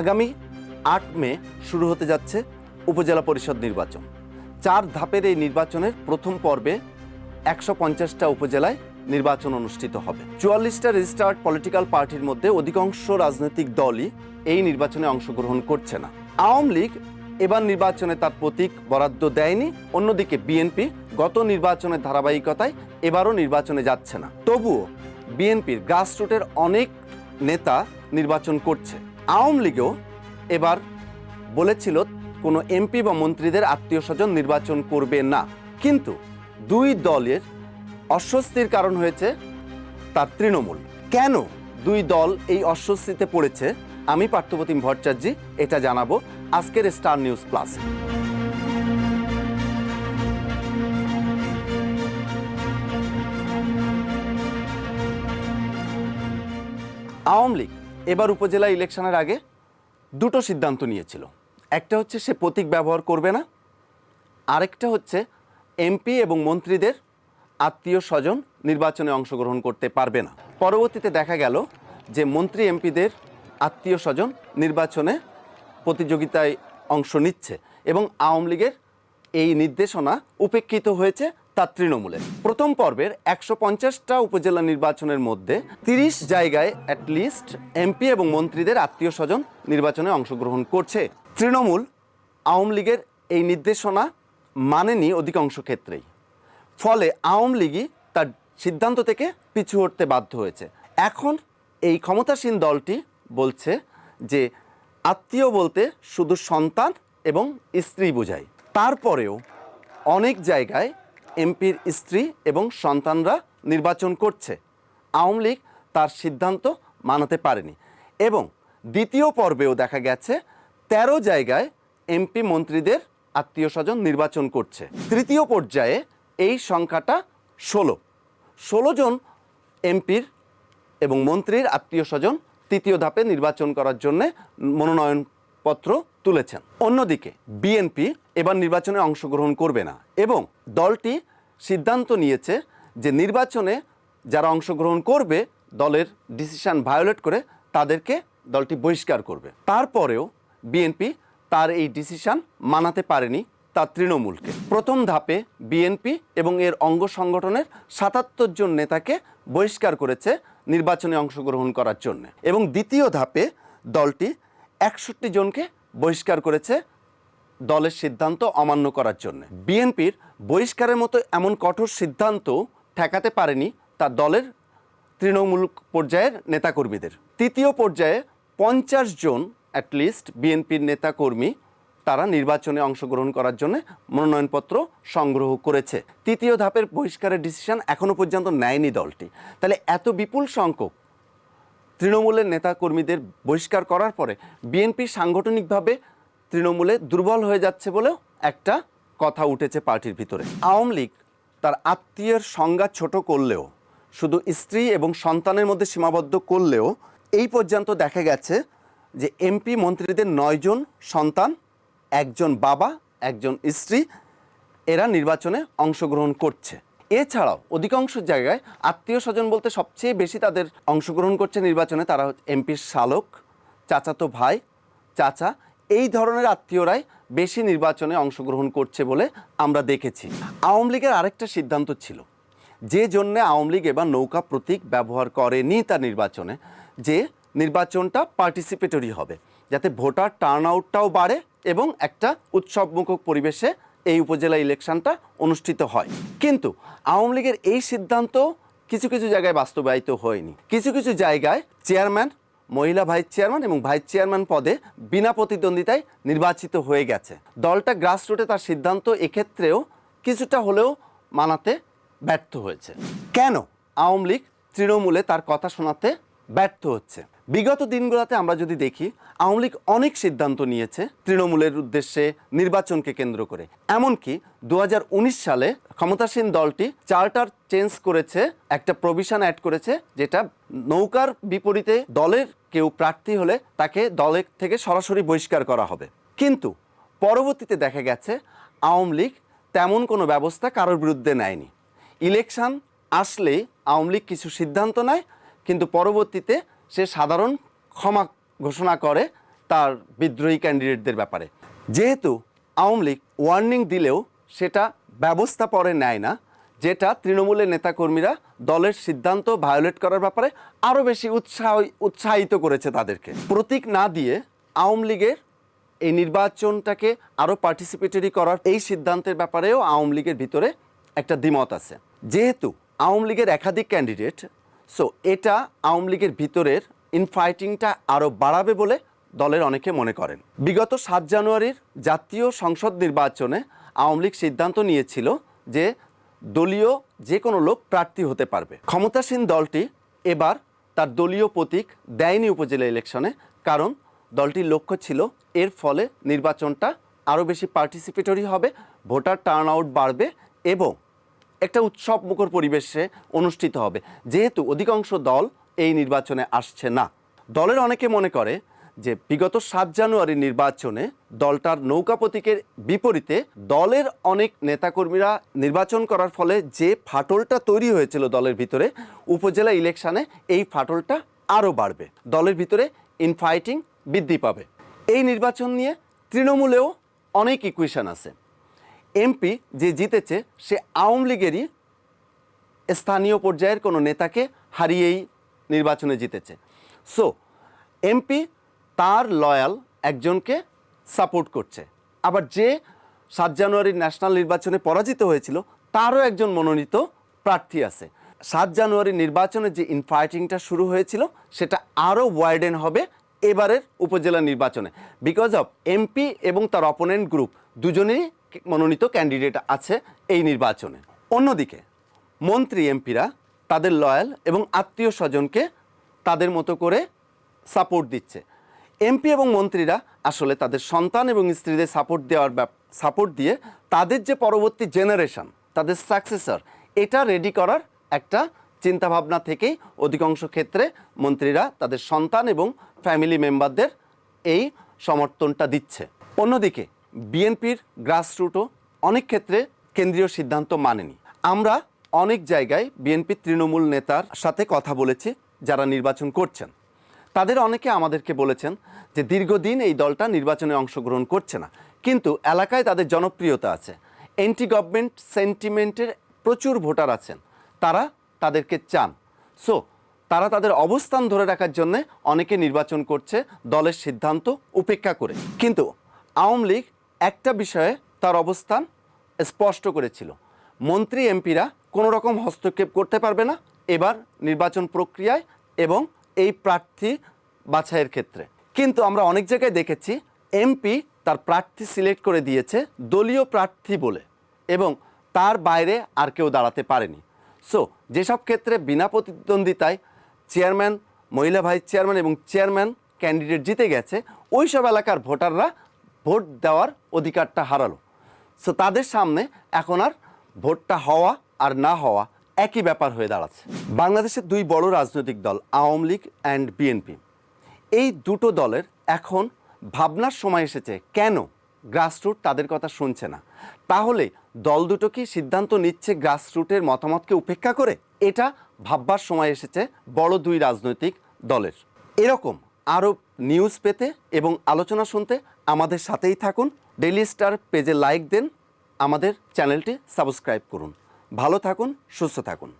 আগামী আট মে শুরু হতে যাচ্ছে উপজেলা পরিষদ নির্বাচন। চার ধাপের এই নির্বাচনের প্রথম পর্বে একশো পঞ্চাশটা উপজেলায় নির্বাচন অনুষ্ঠিত হবে। চুয়াল্লিশটা রেজিস্টার্ড পলিটিক্যাল পার্টির মধ্যে অধিকাংশ রাজনৈতিক দলই এই নির্বাচনে অংশগ্রহণ করছে না। আওয়ামী লীগ এবার নির্বাচনে তার প্রতীক বরাদ্দ দেয়নি, অন্যদিকে বিএনপি গত নির্বাচনের ধারাবাহিকতায় এবারও নির্বাচনে যাচ্ছে না। তবুও বিএনপির গ্রাসরুটের অনেক নেতা নির্বাচন করছে। আওয়ামী লীগও এবার বলেছিল কোনো এমপি বা মন্ত্রীদের আত্মীয় স্বজন নির্বাচন করবে না। কিন্তু দুই দলের অস্বস্তির কারণ হয়েছে তার তৃণমূল। কেন দুই দল এই অস্বস্তিতে পড়েছে? আমি পার্থপ্রতিম ভট্টাচার্য, এটা জানাব আজকের star news plus. Awami League এবার উপজেলা ইলেকশনের আগে দুটো সিদ্ধান্ত নিয়েছিল। একটা হচ্ছে সে প্রতীক ব্যবহার করবে না, আরেকটা হচ্ছে এমপি এবং মন্ত্রীদের আত্মীয় স্বজন নির্বাচনে অংশগ্রহণ করতে পারবে না। পরবর্তীতে দেখা গেল যে মন্ত্রী এমপিদের আত্মীয় স্বজন নির্বাচনে প্রতিযোগিতায় অংশ নিচ্ছে এবং আওয়ামী লীগের এই নির্দেশনা উপেক্ষিত হয়েছে তার তৃণমূলের। প্রথম পর্বের একশো পঞ্চাশটা উপজেলা নির্বাচনের মধ্যে তিরিশ জায়গায় অ্যাটলিস্ট এমপি এবং মন্ত্রীদের আত্মীয় স্বজন নির্বাচনে অংশগ্রহণ করছে। তৃণমূল আওয়ামী লীগের এই নির্দেশনা মানেনি অধিকাংশ ক্ষেত্রেই। ফলে আওয়ামী লীগই তার সিদ্ধান্ত থেকে পিছু হটতে বাধ্য হয়েছে। এখন এই ক্ষমতাসীন দলটি বলছে যে আত্মীয় বলতে শুধু সন্তান এবং স্ত্রী বোঝায়। তারপরেও অনেক জায়গায় এমপির স্ত্রী এবং সন্তানরা নির্বাচন করছে। আওয়ামী লীগ তার সিদ্ধান্ত মানাতে পারেনি এবং দ্বিতীয় পর্বেও দেখা গেছে তেরো জায়গায় এমপি মন্ত্রীদের আত্মীয় স্বজন নির্বাচন করছে। তৃতীয় পর্যায়ে এই সংখ্যাটা ষোলো। ষোলো জন এমপির এবং মন্ত্রীর আত্মীয় স্বজন তৃতীয় ধাপে নির্বাচন করার জন্যে মনোনয়নপত্র তুলেছেন। অন্যদিকে, বিএনপি এবার নির্বাচনে অংশগ্রহণ করবে না এবং দলটি সিদ্ধান্ত নিয়েছে যে নির্বাচনে যারা অংশগ্রহণ করবে, দলের ডিসিশন ভায়োলেট করে তাদেরকে দলটি বহিষ্কার করবে। তারপরেও বিএনপি তার এই ডিসিশন মানাতে পারেনি তার তৃণমূলকে। প্রথম ধাপে বিএনপি এবং এর অঙ্গ সংগঠনের সাতাত্তর জন নেতাকে বহিষ্কার করেছে নির্বাচনে অংশগ্রহণ করার জন্য এবং দ্বিতীয় ধাপে দলটি একষট্টি জনকে বহিষ্কার করেছে দলের সিদ্ধান্ত অমান্য করার জন্য। বিএনপির বহিষ্কারের মতো এমন কঠোর সিদ্ধান্ত ঠেকাতে পারেনি তার দলের তৃণমূল পর্যায়ের নেতাকর্মীদের। তৃতীয় পর্যায়ে পঞ্চাশ জন অ্যাটলিস্ট বিএনপির নেতাকর্মী তারা নির্বাচনে অংশগ্রহণ করার জন্য মনোনয়নপত্র সংগ্রহ করেছে। তৃতীয় ধাপের বহিষ্কারের ডিসিশন এখনও পর্যন্ত নেয়নি দলটি। তাহলে এত বিপুল সংখ্যক তৃণমূলের নেতাকর্মীদের বহিষ্কার করার পরে বিএনপি সাংগঠনিকভাবে তৃণমূলে দুর্বল হয়ে যাচ্ছে বলেও একটা কথা উঠেছে পার্টির ভিতরে। আওয়ামী লীগ তার আত্মীয়ের সংজ্ঞা ছোট করলেও, শুধু স্ত্রী এবং সন্তানের মধ্যে সীমাবদ্ধ করলেও এই পর্যন্ত দেখা গেছে যে এমপি মন্ত্রীদের নয়জন সন্তান, একজন বাবা, একজন স্ত্রী এরা নির্বাচনে অংশগ্রহণ করছে। এছাড়াও অধিকাংশ জায়গায় আত্মীয় স্বজন বলতে সবচেয়ে বেশি তাদের অংশগ্রহণ করছে নির্বাচনে, তারা এমপির শালক, চাচাতো ভাই, চাচা। এই ধরনের আত্মীয়রাই বেশি নির্বাচনে অংশগ্রহণ করছে বলে আমরা দেখেছি। আওয়ামী লীগের আরেকটা সিদ্ধান্ত ছিল যে জন্যে আওয়ামী লীগ এবার নৌকা প্রতীক ব্যবহার করেনি তার নির্বাচনে, যে নির্বাচনটা পার্টিসিপেটরি হবে, যাতে ভোটার টার্ন আউটটাও বাড়ে এবং একটা উৎসবমুখক পরিবেশে এই উপজেলা ইলেকশনটা অনুষ্ঠিত হয়। কিন্তু আওয়ামী লীগের এই সিদ্ধান্ত কিছু কিছু জায়গায় বাস্তবায়িত হয়নি। কিছু কিছু জায়গায় চেয়ারম্যান, মহিলা ভাইস চেয়ারম্যান এবং ভাইস চেয়ারম্যান পদে বিনা প্রতিদ্বন্দ্বিতায় নির্বাচিত হয়ে গেছে। দলটা গ্রাসরুটে তার সিদ্ধান্ত এক্ষেত্রেও কিছুটা হলেও মানাতে ব্যর্থ হয়েছে। কেন আওয়ামী লীগ তৃণমূলে তার কথা শোনাতে ব্যর্থ হচ্ছে? বিগত দিনগুলোতে আমরা যদি দেখি, আওয়ামী লীগ অনেক সিদ্ধান্ত নিয়েছে তৃণমূলের উদ্দেশ্যে নির্বাচনকে কেন্দ্র করে। এমনকি দু হাজার উনিশ সালে ক্ষমতাসীন দলটি চার্টার চেঞ্জ করেছে, একটা প্রভিশন অ্যাড করেছে, যেটা নৌকার বিপরীতে দলের কেউ প্রার্থী হলে তাকে দলের থেকে সরাসরি বহিষ্কার করা হবে। কিন্তু পরবর্তীতে দেখা গেছে, আওয়ামী লীগ তেমন কোনো ব্যবস্থা কারোর বিরুদ্ধে নেয়নি। ইলেকশন আসলেই আওয়ামী লীগ কিছু সিদ্ধান্ত নেয়, কিন্তু পরবর্তীতে সে সাধারণ ক্ষমা ঘোষণা করে তার বিদ্রোহী ক্যান্ডিডেটদের ব্যাপারে। যেহেতু আওয়ামী লীগ ওয়ার্নিং দিলেও সেটা ব্যবস্থা পরে নেয় না, যেটা তৃণমূলের নেতাকর্মীরা দলের সিদ্ধান্ত ভায়োলেট করার ব্যাপারে আরও বেশি উৎসাহ, উৎসাহিত করেছে তাদেরকে। প্রতীক না দিয়ে আওয়ামী লীগের এই নির্বাচনটাকে আরও পার্টিসিপেটরি করার এই সিদ্ধান্তের ব্যাপারেও আওয়ামী লীগের ভিতরে একটা দ্বিমত আছে। যেহেতু আওয়ামী লীগের একাধিক ক্যান্ডিডেট সো এটা আওয়ামী লীগের ভিতরের ইনফাইটিংটা আরও বাড়াবে বলে দলের অনেকে মনে করেন। বিগত সাত জানুয়ারির জাতীয় সংসদ নির্বাচনে আওয়ামী লীগ সিদ্ধান্ত নিয়েছিল যে দলীয় যে কোনো লোক প্রার্থী হতে পারবে। ক্ষমতাসীন দলটি এবার তার দলীয় প্রতীক দেয়নি উপজেলা ইলেকশনে, কারণ দলটির লক্ষ্য ছিল এর ফলে নির্বাচনটা আরও বেশি পার্টিসিপেটরি হবে, ভোটার টার্ন আউট বাড়বে এবং একটা উৎসব মুখর পরিবেশে অনুষ্ঠিত হবে। যেহেতু অধিকাংশ দল এই নির্বাচনে আসছে না। দলের অনেকে মনে করে যে, বিগত সাত জানুয়ারি নির্বাচনে দলটার নৌকা প্রতীকের বিপরীতে দলের অনেক নেতাকর্মীরা নির্বাচন করার ফলে যে ফাটলটা তৈরি হয়েছিল দলের ভিতরে, উপজেলা ইলেকশনে এই ফাটলটা আরও বাড়বে। দলের ভিতরে ইনফাইটিং বৃদ্ধি পাবে। এই নির্বাচন নিয়ে তৃণমূলেও অনেক ইকুয়েশন আছে। এমপি যে জিতেছে, সে আওয়ামী লীগেরই স্থানীয় পর্যায়ের কোনো নেতাকে হারিয়েই নির্বাচনে জিতেছে। সো এমপি তার লয়াল একজনকে সাপোর্ট করছে। আবার যে সাত জানুয়ারির ন্যাশনাল নির্বাচনে পরাজিত হয়েছিল, তারও একজন মনোনীত প্রার্থী আছে। সাত জানুয়ারি নির্বাচনে যে ইনফাইটিংটা শুরু হয়েছিল, সেটা আরও ওয়াইডেন হবে এবারের উপজেলা নির্বাচনে। বিকজ অফ এমপি এবং তার অপোনেন্ট গ্রুপ দুজনেই মনোনীত ক্যান্ডিডেট আছে এই নির্বাচনে। অন্যদিকে, মন্ত্রী এমপিরা তাদের লয়াল এবং আত্মীয় স্বজনকে তাদের মতো করে সাপোর্ট দিচ্ছে। এমপি এবং মন্ত্রীরা আসলে তাদের সন্তান এবং স্ত্রীদের সাপোর্ট দেওয়ার সাপোর্ট দিয়ে তাদের যে পরবর্তী জেনারেশন তাদের সাকসেসর এটা রেডি করার একটা চিন্তাভাবনা থেকেই অধিকাংশ ক্ষেত্রে মন্ত্রীরা তাদের সন্তান এবং ফ্যামিলি মেম্বারদের এই সমর্থনটা দিচ্ছে। অন্যদিকে বিএনপির গ্রাসরুটও অনেক ক্ষেত্রে কেন্দ্রীয় সিদ্ধান্ত মানেনি। আমরা অনেক জায়গায় বিএনপি তৃণমূল নেতার সাথে কথা বলেছি, যারা নির্বাচন করছেন। তাদের অনেকে আমাদেরকে বলেছেন যে দীর্ঘদিন এই দলটা নির্বাচনে অংশগ্রহণ করছে না। কিন্তু এলাকায় তাদের জনপ্রিয়তা আছে। অ্যান্টি গভর্নমেন্ট সেন্টিমেন্টের প্রচুর ভোটার আছেন। তারা তাদেরকে চান। সো তারা তাদের অবস্থান ধরে রাখার জন্য অনেকে নির্বাচন করছে, দলের সিদ্ধান্ত উপেক্ষা করে। কিন্তু আওয়ামী লীগ একটা বিষয়ে তার অবস্থান স্পষ্ট করেছিল। মন্ত্রী, এমপিরা কোনো রকম হস্তক্ষেপ করতে পারবে না এবার নির্বাচন প্রক্রিয়ায় এবং এই প্রার্থী বাছাইয়ের ক্ষেত্রে। কিন্তু আমরা অনেক জায়গায় দেখেছি এমপি তার প্রার্থী সিলেক্ট করে দিয়েছে দলীয় প্রার্থী বলে এবং তার বাইরে আর কেউ দাঁড়াতে পারেনি। সো যেসব ক্ষেত্রে বিনা প্রতিদ্বন্দ্বিতায় চেয়ারম্যান, মহিলা ভাইস চেয়ারম্যান এবং চেয়ারম্যান ক্যান্ডিডেট জিতে গেছে ওই সব এলাকার ভোটাররা ভোট দেওয়ার অধিকারটা হারালো। সো তাদের সামনে এখন আর ভোটটা হওয়া আর না হওয়া একই ব্যাপার হয়ে দাঁড়াচ্ছে। বাংলাদেশের দুই বড় রাজনৈতিক দল, আওয়ামী লীগ অ্যান্ড বিএনপি এই দুটো দলের এখন ভাবনার সময় এসেছে, কেন গ্রাসরুট তাদের কথা শুনছে না? তাহলে দল দুটো কি সিদ্ধান্ত নিচ্ছে গ্রাসরুটের মতামতকে উপেক্ষা করে? এটা ভাববার সময় এসেছে বড় দুই রাজনৈতিক দলের। এরকম আরও নিউজ পেতে এবং আলোচনা শুনতে আমাদের সাথেই থাকুন। ডেলি স্টার পেজে লাইক দেন। আমাদের চ্যানেলটি সাবস্ক্রাইব করুন। ভালো থাকুন, সুস্থ থাকুন।